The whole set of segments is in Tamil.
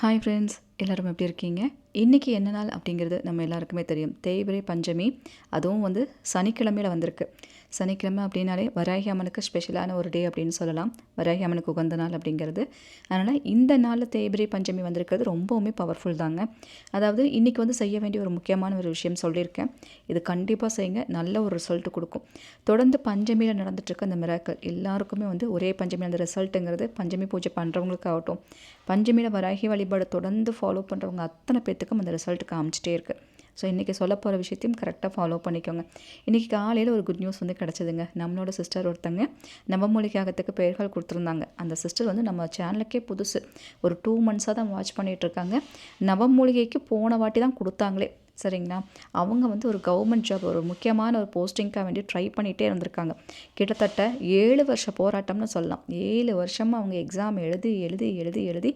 ஹாய் ஃப்ரெண்ட்ஸ் எல்லோரும் எப்படி இருக்கீங்க? இன்றைக்கி என்ன நாள் அப்படிங்கிறது நம்ம எல்லாருக்குமே தெரியும். தேய்பிரை பஞ்சமி அதுவும் வந்து சனிக்கிழமையில் வந்திருக்கு. சனிக்கிழமை அப்படின்னாலே வராகி அம்மனுக்கு ஸ்பெஷலான ஒரு டே அப்படின்னு சொல்லலாம். வராகி அம்மனுக்கு உகந்த நாள் அப்படிங்கிறது. அதனால் இந்த நாளில் தேய்பிரை பஞ்சமி வந்திருக்கிறது ரொம்பவுமே பவர்ஃபுல் தாங்க. அதாவது இன்றைக்கி வந்து செய்ய வேண்டிய ஒரு முக்கியமான ஒரு விஷயம் சொல்லியிருக்கேன். இது கண்டிப்பாக செய்யுங்க. நல்ல ஒரு ரிசல்ட் கொடுக்கும். தொடர்ந்து பஞ்சமியில் நடந்துட்டுருக்க அந்த மிராக்கள் எல்லாருக்குமே வந்து ஒரே பஞ்சமி அந்த ரிசல்ட்டுங்கிறது பஞ்சமி பூஜை பண்ணுறவங்களுக்காகட்டும் பஞ்சமியில் வராகி வழிபாடு தொடர்ந்து ஃபாலோ பண்ணுறவங்க அத்தனை பேர்த்துக்கும் அந்த ரிசல்ட் காமிச்சிட்டே இருக்குது ஸோ இன்றைக்கி சொல்ல போகிற விஷயத்தையும் கரெக்டாக ஃபாலோ பண்ணிக்கோங்க. இன்றைக்கி காலையில் ஒரு குட் நியூஸ் வந்து கிடச்சிதுங்க. நம்மளோட சிஸ்டர் ஒருத்தங்க நவமூலிக்காகத்துக்கு பெயர்கள் கொடுத்துருந்தாங்க. அந்த சிஸ்டர் வந்து நம்ம சேனலுக்கே புதுசு. ஒரு டூ மந்த்ஸாக தான் வாட்ச் பண்ணிகிட்ருக்காங்க நவமூலிகைக்கு போன வாட்டி தான் கொடுத்தாங்களே. சரிங்களா? அவங்க வந்து ஒரு கவர்மெண்ட் ஜாப் ஒரு முக்கியமான ஒரு போஸ்டிங்க்காக வேண்டி ட்ரை பண்ணிகிட்டே இருந்திருக்காங்க. கிட்டத்தட்ட ஏழு வருஷ போராட்டம்னு சொல்லலாம். ஏழு வருஷமாக அவங்க எக்ஸாம் எழுதி எழுதி எழுதி எழுதி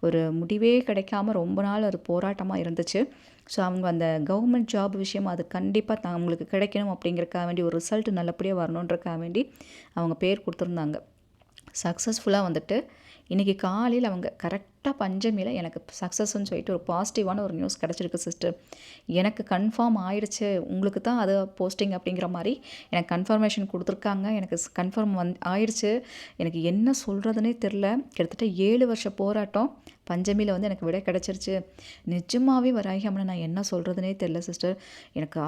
ஒரு முடிவே கிடைக்காம ரொம்ப நாள் ஒரு போராட்டமாக இருந்துச்சு. ஸோ அவங்க அந்த கவர்மெண்ட் ஜாப் விஷயம் அது கண்டிப்பாக அவங்களுக்கு கிடைக்கணும் அப்படிங்கிறக்காக வேண்டி ஒரு ரிசல்ட் நல்லபடியாக வரணுன்றக்காக வேண்டி அவங்க பேர் கொடுத்துருந்தாங்க. சக்ஸஸ்ஃபுல்லாக வந்துட்டு இன்றைக்கி காலையில் அவங்க கரெக்டாக பஞ்சமியில் எனக்கு சக்ஸஸ்ன்னு சொல்லிட்டு ஒரு பாசிட்டிவான ஒரு நியூஸ் கிடச்சிருக்கு சிஸ்டர் எனக்கு கன்ஃபார்ம் ஆயிடுச்சு. உங்களுக்கு தான் அது போஸ்டிங் அப்படிங்கிற மாதிரி எனக்கு கன்ஃபர்மேஷன் கொடுத்துருக்காங்க. எனக்கு கன்ஃபார்ம் வந் ஆயிடுச்சு. எனக்கு என்ன சொல்கிறதுனே தெரில கிட்டத்தட்ட ஏழு வருஷ போராட்டம். பஞ்சமியில் வந்து எனக்கு விடை கிடச்சிருச்சு. நிஜமாகவே வராகி அம்மனை நான் என்ன சொல்கிறதுனே தெரில சிஸ்டர் எனக்கு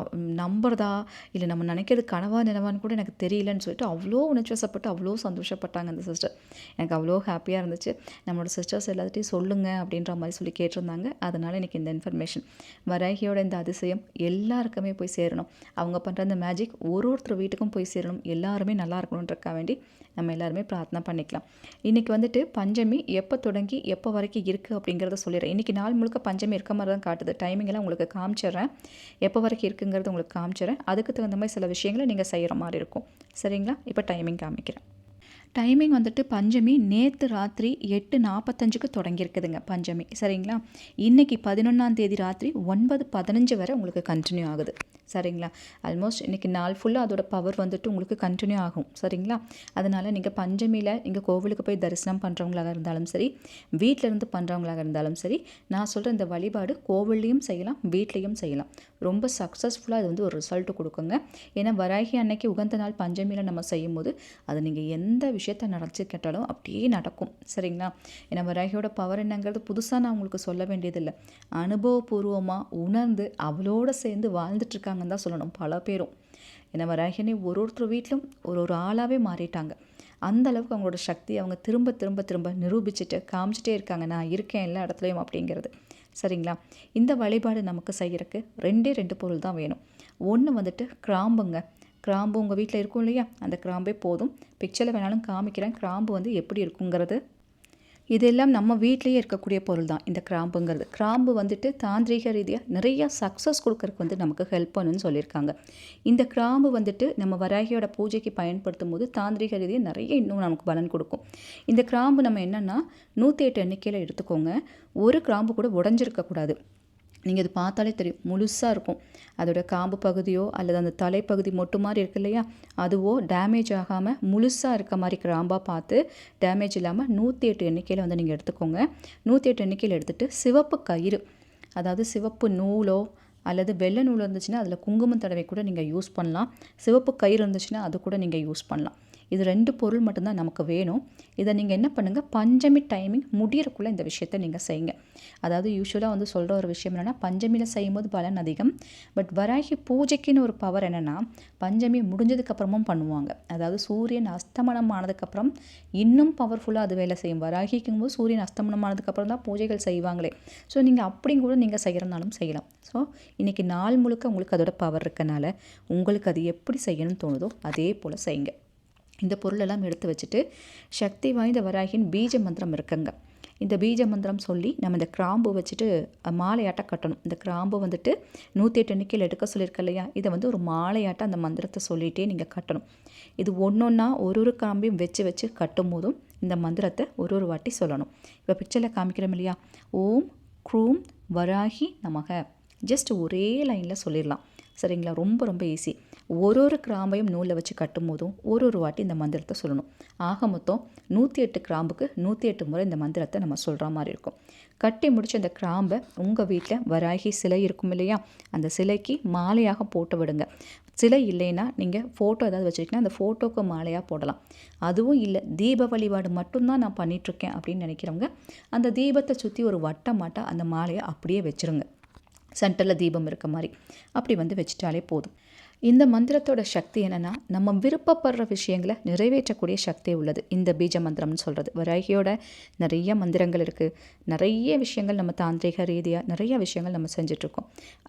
நம்புறதா? இல்லை நம்ம நினைக்கிறது கனவா நினைவான்னு கூட எனக்கு தெரியலன்னு சொல்லிட்டு அவ்வளோ உணர்ச்சிவசப்பட்டு அவ்வளோ சந்தோஷப்பட்டாங்க அந்த சிஸ்டர் எனக்கு அவ்வளோ ஹாப்பியாக இருந்துச்சு. நம்மளோட சிஸ்டர்ஸ் எல்லாத்தையும் சொல்லுங்கள் அப்படின்ற மாதிரி சொல்லி கேட்டிருந்தாங்க. அதனால் எனக்கு இந்த இன்ஃபர்மேஷன் வராகியோட இந்த அதிசயம் எல்லாருக்குமே போய் சேரணும். அவங்க பண்ணுற அந்த மேஜிக் ஒரு ஒருத்தர் வீட்டுக்கும் போய் சேரணும். எல்லாருமே நல்லா இருக்கணுன்றக்கா வேண்டி நம்ம எல்லாருமே பிரார்த்தனை பண்ணிக்கலாம். இன்றைக்கி வந்துட்டு பஞ்சமி எப்போ தொடங்கி எப்போ வரைக்கும் இருக்குது அப்படிங்கிறத சொல்லிடுறேன். இன்றைக்கி நாள் முழுக்க பஞ்சமி இருக்க மாதிரி தான் காட்டுது. டைமிங்கெல்லாம் உங்களுக்கு காமிச்சிடுறேன். எப்போ வரைக்கும் இருக்குங்கிறது உங்களுக்கு காமிச்சிடுறேன். அதுக்கு தகுந்த மாதிரி சில விஷயங்களை நீங்கள் செய்கிற மாதிரி இருக்கும். சரிங்களா? இப்போ டைமிங் காமிக்கிறேன். டைமிங் வந்துட்டு பஞ்சமி நேற்று ராத்திரி எட்டு நாற்பத்தஞ்சுக்கு தொடங்கியிருக்குதுங்க பஞ்சமி. சரிங்களா? இன்றைக்கி பதினொன்றாம் தேதி ராத்திரி ஒன்பது பதினஞ்சு வரை உங்களுக்கு கண்டினியூ ஆகுது. சரிங்களா? ஆல்மோஸ்ட் இன்றைக்கி நாள் ஃபுல்லாக அதோட பவர் வந்துட்டு உங்களுக்கு கண்டினியூ ஆகும். சரிங்களா? அதனால் நீங்கள் பஞ்சமியில் நீங்கள் கோவிலுக்கு போய் தரிசனம் பண்ணுறவங்களாக இருந்தாலும் சரி வீட்டில் இருந்து பண்ணுறவங்களாக இருந்தாலும் சரி நான் சொல்கிற இந்த வழிபாடு கோவில்லையும் செய்யலாம் வீட்லேயும் செய்யலாம். ரொம்ப சக்ஸஸ்ஃபுல்லாக இது வந்து ஒரு ரிசல்ட்டு கொடுக்குங்க. ஏன்னா வராகி அன்னைக்கு உகந்த நாள் பஞ்சமியில் நம்ம செய்யும் போது அது நீங்கள் எந்த விஷயத்த நினச்சி கேட்டாலும் அப்படியே நடக்கும். சரிங்களா? ஏன்னா வராகியோட பவர் என்னங்கிறது புதுசாக நான் உங்களுக்கு சொல்ல வேண்டியதில்லை. அனுபவபூர்வமாக உணர்ந்து அவளோட சேர்ந்து வாழ்ந்துட்டுருக்காங்க மாறிட்டாங்கன்னு தான் சொல்லணும். பல பேரும். ஏன்னா வராகினி ஒரு ஒருத்தர் வீட்டிலும் ஒரு ஒரு ஆளாகவே மாறிட்டாங்க. அந்த அளவுக்கு அவங்களோட சக்தி அவங்க திரும்ப திரும்ப திரும்ப நிரூபிச்சுட்டு காமிச்சிட்டே இருக்காங்க. நான் இருக்கேன் எல்லா இடத்துலையும் அப்படிங்கிறது. சரிங்களா? இந்த வழிபாடு நமக்கு செய்கிறக்கு ரெண்டே ரெண்டு பொருள் தான் வேணும். ஒன்று வந்துட்டு கிராம்புங்க. கிராம்பு உங்கள் வீட்டில் இருக்கும் இல்லையா? அந்த கிராம்பே போதும். பிக்சரில் வேணாலும் காமிக்கிறேன். கிராம்பு வந்து எப்படி இருக்குங்கிறது இதெல்லாம் நம்ம வீட்லேயே இருக்கக்கூடிய பொருள் தான் இந்த கிராம்புங்கிறது. கிராம்பு வந்துட்டு தாந்திரிக ரீதியாக நிறையா சக்ஸஸ் கொடுக்கறதுக்கு வந்து நமக்கு ஹெல்ப் பண்ணுன்னு சொல்லியிருக்காங்க. இந்த கிராம்பு வந்துட்டு நம்ம வராகியோட பூஜைக்கு பயன்படுத்தும் போது தாந்திரிக ரீதியாக நிறைய இன்னும் நமக்கு பலன் கொடுக்கும். இந்த கிராம்பு நம்ம என்னென்னா நூற்றி எட்டு எண்ணிக்கையில் எடுத்துக்கோங்க. ஒரு கிராம்பு கூட உடஞ்சிருக்கக்கூடாது. நீங்கள் இது பார்த்தாலே தெரியும். முழுசாக இருக்கும். அதோட காம்பு பகுதியோ அல்லது அந்த தலைப்பகுதி மொட்டு மாதிரி இருக்கு இல்லையா? அதுவோ டேமேஜ் ஆகாமல் முழுசாக இருக்க மாதிரி கிராம்பாக பார்த்து டேமேஜ் இல்லாமல் நூற்றி எட்டு எண்ணிக்கையில் வந்து நீங்கள் எடுத்துக்கோங்க. நூற்றி எட்டு எண்ணிக்கையில் எடுத்துகிட்டு சிவப்பு கயிறு அதாவது சிவப்பு நூலோ அல்லது வெள்ளை நூல் இருந்துச்சுன்னா அதில் குங்குமம் தடவை கூட நீங்கள் யூஸ் பண்ணலாம். சிவப்பு கயிறு இருந்துச்சுன்னா அது கூட நீங்கள் யூஸ் பண்ணலாம். இது ரெண்டு பொருள் மட்டும்தான் நமக்கு வேணும். இதை நீங்கள் என்ன பண்ணுங்கள் பஞ்சமி டைமிங் முடியறக்குள்ளே இந்த விஷயத்த நீங்கள் செய்யுங்க. அதாவது யூஸ்வலாக வந்து சொல்கிற ஒரு விஷயம் என்னென்னா பஞ்சமியில் செய்யும்போது பலன் அதிகம். பட் வராகி பூஜைக்குன்னு ஒரு பவர் என்னென்னா பஞ்சமி முடிஞ்சதுக்கப்புறமும் பண்ணுவாங்க. அதாவது சூரியன் அஸ்தமனம் ஆனதுக்கப்புறம் இன்னும் பவர்ஃபுல்லாக அது வேலை செய்யும். வராகிக்கும் போது சூரியன் அஸ்தமனம் ஆனதுக்கப்புறம் தான் பூஜைகள் செய்வாங்களே. ஸோ நீங்கள் அப்படியும் கூட நீங்கள் செய்கிறனாலும் செய்யலாம். ஸோ இன்றைக்கி நாள் முழுக்க உங்களுக்கு அதோட பவர் இருக்கனால உங்களுக்கு அது எப்படி செய்யணும்னு தோணுதோ அதே போல் செய்யுங்க. இந்த பொருளெல்லாம் எடுத்து வச்சுட்டு சக்தி வாய்ந்த வராகின் பீஜ மந்திரம் இருக்குங்க. இந்த பீஜ மந்திரம் சொல்லி நம்ம இந்த கிராம்பு வச்சுட்டு மாலையாட்டம் கட்டணும். இந்த கிராம்பு வந்துட்டு நூற்றி எட்டு எண்ணிக்கையில் எடுக்க சொல்லியிருக்க இல்லையா? இதை வந்து ஒரு மாலையாட்டம் அந்த மந்திரத்தை சொல்லிகிட்டே நீங்கள் கட்டணும். இது ஒன்று ஒன்றா ஒரு ஒரு கிராம்பையும் வச்சு வச்சு கட்டும் போதும் இந்த மந்திரத்தை ஒரு ஒரு வாட்டி சொல்லணும். இப்போ பிக்சரில் காமிக்கிறோம் இல்லையா? ஓம் க்ரூம் வராகி நமக. ஜஸ்ட் ஒரே லைனில் சொல்லிடலாம். சரிங்களா? ரொம்ப ரொம்ப ஈஸி ஒரு ஒரு கிராம்பையும் நூலில் வச்சு கட்டும் போதும் ஒரு ஒரு வாட்டி இந்த மந்திரத்தை சொல்லணும். ஆக மொத்தம் நூற்றி எட்டு கிராம்புக்கு நூற்றி எட்டு முறை இந்த மந்திரத்தை நம்ம சொல்கிற மாதிரி இருக்கும். கட்டி முடிச்ச அந்த கிராம்பை உங்கள் வீட்டில் வராகி சிலை இருக்கும் இல்லையா? அந்த சிலைக்கு மாலையாக போட்டு விடுங்க. சிலை இல்லைன்னா நீங்கள் ஃபோட்டோ ஏதாவது வச்சுருக்கீங்கன்னா அந்த ஃபோட்டோக்கு மாலையாக போடலாம். அதுவும் இல்லை தீப வழிபாடு மட்டும்தான் நான் பண்ணிகிட்ருக்கேன் அப்படின்னு நினைக்கிறவங்க அந்த தீபத்தை சுற்றி ஒரு வட்டமாட்டாக அந்த மாலையை அப்படியே வச்சுருங்க. சென்டரில் தீபம் இருக்க மாதிரி. அப்படி வந்து வச்சுட்டாலே போதும். இந்த மந்திரத்தோட சக்தி என்னென்னா நம்ம விருப்பப்படுற விஷயங்களை நிறைவேற்றக்கூடிய சக்தி உள்ளது. இந்த பீஜ மந்திரம்னு சொல்கிறது வராகியோட நிறைய மந்திரங்கள் இருக்குது நிறைய விஷயங்கள் நம்ம தாந்திரிக ரீதியாக நிறைய விஷயங்கள் நம்ம செஞ்சிட்ருக்கோம்.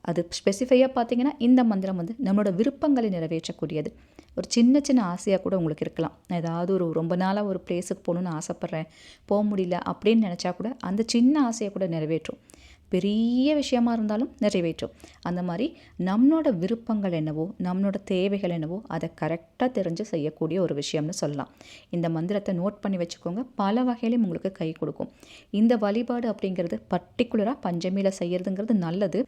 அது ஸ்பெசிஃபையாக பார்த்தீங்கன்னா இந்த மந்திரம் வந்து நம்மளோட விருப்பங்களை நிறைவேற்றக்கூடியது. ஒரு சின்ன சின்ன ஆசையாக கூட உங்களுக்கு இருக்கலாம். நான் ஏதாவது ஒரு ரொம்ப நாளாக ஒரு பிளேஸுக்கு போகணுன்னு ஆசைப்பட்றேன் போக முடியல அப்படின்னு நினச்சா கூட அந்த சின்ன ஆசையை கூட நிறைவேற்றும். பெரிய விஷயமா இருந்தாலும் நிறைவேற்றும். அந்த மாதிரி நம்மளோட விருப்பங்கள் என்னவோ நம்மளோட தேவைகள் என்னவோ அதை கரெக்டாக தெரிஞ்சு செய்யக்கூடிய ஒரு விஷயம்னு சொல்லலாம். இந்த மந்திரத்தை நோட் பண்ணி வச்சுக்கோங்க. பல வகையிலையும் உங்களுக்கு கை கொடுக்கும். இந்த வழிபாடு அப்படிங்கிறது பர்டிகுலராக பஞ்சமியில் செய்கிறதுங்கிறது நல்லது.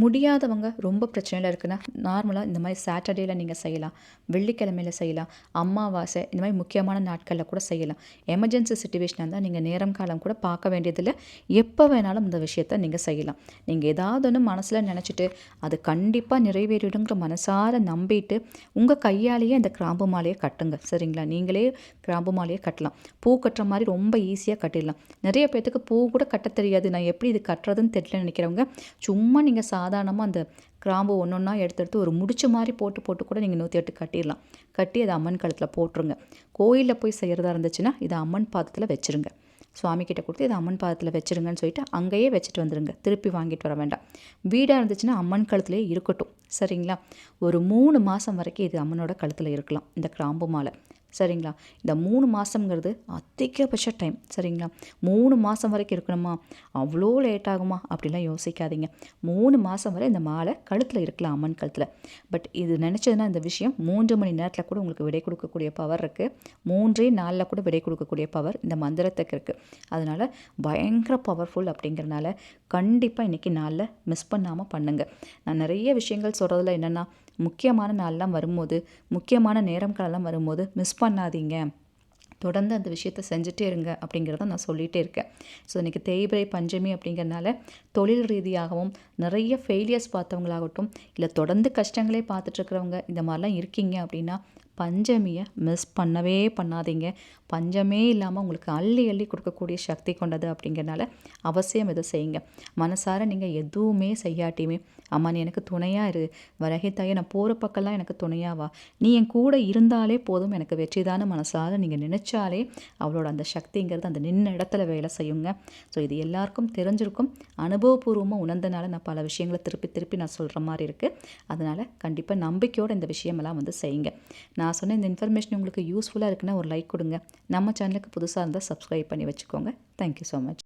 முடியாதவங்க ரொம்ப பிரச்சனையில் இருக்குன்னா நார்மலாக இந்த மாதிரி சாட்டர்டேயில் நீங்கள் செய்யலாம். வெள்ளிக்கிழமையில் செய்யலாம். அமாவாசை இந்த மாதிரி முக்கியமான நாட்களில் கூட செய்யலாம். எமர்ஜென்சி சுச்சுவேஷனாக இருந்தால் நீங்கள் நேரம் காலம் கூட பார்க்க வேண்டியதில்லை. எப்போ வேணாலும் இந்த விஷயத்த நீங்கள் செய்யலாம். நீங்கள் ஏதாவது ஒன்று மனசில் நினச்சிட்டு அது கண்டிப்பாக நிறைவேறிடுங்கிற மனசார நம்பிட்டு உங்கள் கையாலேயே அந்த கிராம்பு மாலையை கட்டுங்க. சரிங்களா? நீங்களே கிராம்பு மாலையை கட்டலாம். பூ கட்டுற மாதிரி ரொம்ப ஈஸியாக கட்டிடலாம். நிறைய பேர்த்துக்கு பூ கூட கட்ட தெரியாது. நான் எப்படி இது கட்டுறதுன்னு தெரியல நினைக்கிறவங்க சும்மா நீங்கள் சாதாரணமாக அந்த கிராம்பு ஒன்று ஒன்றா எடுத்து எடுத்து ஒரு முடிச்ச மாதிரி போட்டு போட்டு கூட நீங்கள் நூற்றி எட்டு கட்டிடலாம். கட்டி அதை அம்மன் கழுத்தில் போட்டுருங்க. கோயிலில் போய் செய்கிறதா இருந்துச்சுன்னா இதை அம்மன் பாதத்தில் வச்சுருங்க. சுவாமிக்கிட்ட கொடுத்து இதை அம்மன் பாதத்தில் வச்சுருங்கன்னு சொல்லிட்டு அங்கேயே வச்சுட்டு வந்துடுங்க திருப்பி வாங்கிட்டு வர வேண்டாம். வீடாக இருந்துச்சுன்னா அம்மன் கழுத்துலேயே இருக்கட்டும். சரிங்களா? ஒரு மூணு மாதம் வரைக்கும் இது அம்மனோட கழுத்தில் இருக்கலாம். இந்த கிராம்பு மாலை. சரிங்களா? இந்த மூணு மாதங்கிறது அதிகபட்ச டைம் சரிங்களா? மூணு மாதம் வரைக்கும் இருக்கணுமா? அவ்வளோ லேட் ஆகுமா? அப்படிலாம் யோசிக்காதீங்க. மூணு மாதம் வரை இந்த மாலை கழுத்தில் இருக்கலாம் அம்மன் கழுத்தில். பட் இது நினச்சதுன்னா இந்த விஷயம் மூன்று மணி நேரத்தில் கூட உங்களுக்கு விடை கொடுக்கக்கூடிய பவர் இருக்குது மூன்றே நாளில் கூட விடை கொடுக்கக்கூடிய பவர் இந்த மந்திரத்துக்கு இருக்குது அதனால் பயங்கர பவர்ஃபுல் அப்படிங்கிறனால கண்டிப்பாக இன்றைக்கி நாளில் மிஸ் பண்ணாமல் பண்ணுங்கள் நான் நிறைய விஷயங்கள் சொல்கிறதுல என்னென்னா முக்கியமான நாள்லாம் வரும்போது முக்கியமான நேரங்களெல்லாம் வரும்போது மிஸ் பண்ணாதீங்க. தொடர்ந்து அந்த விஷயத்தை செஞ்சுட்டே இருங்க அப்படிங்கிறத நான் சொல்லிகிட்டே இருக்கேன். ஸோ இன்றைக்கி தேய்பிரை பஞ்சமி அப்படிங்கிறனால தொழில் ரீதியாகவும் நிறைய ஃபெயிலியர்ஸ் பார்த்தவங்களாகட்டும் இல்லை தொடர்ந்து கஷ்டங்களே பார்த்துட்ருக்கிறவங்க இந்த மாதிரிலாம் இருக்கீங்க அப்படின்னா பஞ்சமியை மிஸ் பண்ணவே பண்ணாதீங்க. பஞ்சமே இல்லாமல் உங்களுக்கு அள்ளி அள்ளி கொடுக்கக்கூடிய சக்தி கொண்டது அப்படிங்கிறனால அவசியம் இதை செய்யுங்க. மனசார நீங்கள் எதுவுமே செய்யாட்டியுமே அம்மா நீ எனக்கு துணையாக இரு. வரகை தாயை நான் போகிற பக்கம்லாம் எனக்கு துணையாவா நீ என் கூட இருந்தாலே போதும். எனக்கு வெற்றிதான மனசார நீங்கள் நினச்சாலே அவளோட அந்த சக்திங்கிறது அந்த நின்ன இடத்துல வேலை செய்யுங்க. ஸோ இது எல்லாருக்கும் தெரிஞ்சிருக்கும். அனுபவபூர்வமாக உணர்ந்தனால நான் பல விஷயங்களை திருப்பி திருப்பி நான் சொல்கிற மாதிரி இருக்குது அதனால் கண்டிப்பாக நம்பிக்கையோடு இந்த விஷயமெல்லாம் வந்து செய்யுங்க. நான் நான் சொன்ன இந்த இன்ஃபர்மேஷன் உங்களுக்கு யூஸ்ஃபுல்லாக இருக்குன்னா ஒரு லைக் கொடுங்க. நம்ம சேனலுக்கு புதுசாக இருந்தால் சப்ஸ்கிரைப் பண்ணி வச்சுக்கோங்க. Thank you so much